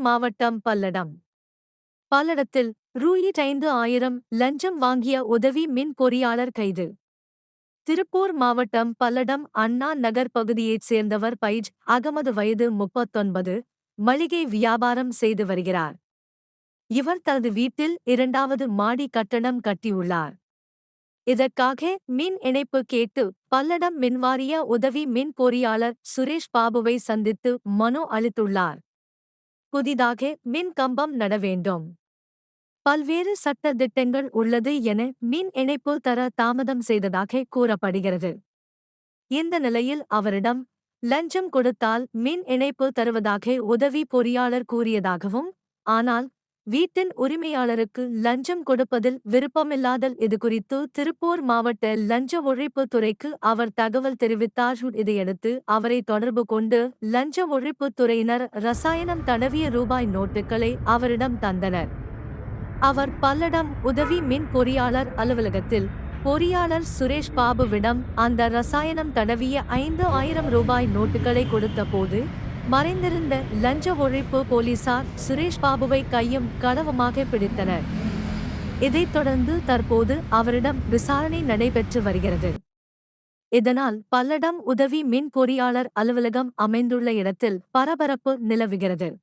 மாவட்டம் பல்லடம். பல்லடத்தில் ரூயிட் ஐந்து ஆயிரம் லஞ்சம் வாங்கிய உதவி மின் பொறியாளர் கைது. திருப்பூர் மாவட்டம் பல்லடம் அண்ணா நகர் பகுதியைச் சேர்ந்தவர் பைஜ் அகமது வயது முப்பத்தொன்பது மளிகை வியாபாரம் செய்து வருகிறார். இவர் தனது வீட்டில் இரண்டாவது மாடி கட்டணம் கட்டியுள்ளார். இதற்காக மின் இணைப்பு கேட்டு பல்லடம் மின்வாரிய உதவி மின் பொறியாளர் சுரேஷ் பாபுவை சந்தித்து மனு அளித்துள்ளார். புதிதாக மின் கம்பம் நட வேண்டும். பல்வேறு சட்ட திட்டங்கள் உள்ளது என மின் இணைப்பு தர தாமதம் செய்ததாக கூறப்படுகிறது. இந்த நிலையில் அவரிடம் லஞ்சம் கொடுத்தால் மின் இணைப்பு தருவதாக உதவி பொறியாளர் கூறியதாகவும் ஆனால் வீட்டின் உரிமையாளருக்கு லஞ்சம் கொடுப்பதில் விருப்பமில்லாதல் இதுகுறித்து திருப்பூர் மாவட்ட லஞ்ச ஒழிப்பு துறைக்கு அவர் தகவல் தெரிவித்தார். இதையடுத்து அவரை தொடர்பு கொண்டு லஞ்ச ஒழிப்பு துறையினர் ரசாயனம் தடவிய ரூபாய் நோட்டுகளை அவரிடம் தந்தனர். அவர் பல்லடம் உதவி மின் பொறியாளர் அலுவலகத்தில் பொறியாளர் சுரேஷ் பாபுவிடம் அந்த ரசாயனம் தடவிய ஐந்து ஆயிரம் ரூபாய் நோட்டுகளை கொடுத்த போது மறைந்திருந்த லஞ்ச ஒழிப்பு போலீசார் சுரேஷ் பாபுவை கையும் களவுமாக பிடித்தனர். இதைத் தொடர்ந்து தற்போது அவரிடம் விசாரணை நடைபெற்று வருகிறது. இதனால் பல்லடம் உதவி மின் பொறியாளர் அலுவலகம் அமைந்துள்ள இடத்தில் பரபரப்பு நிலவுகிறது.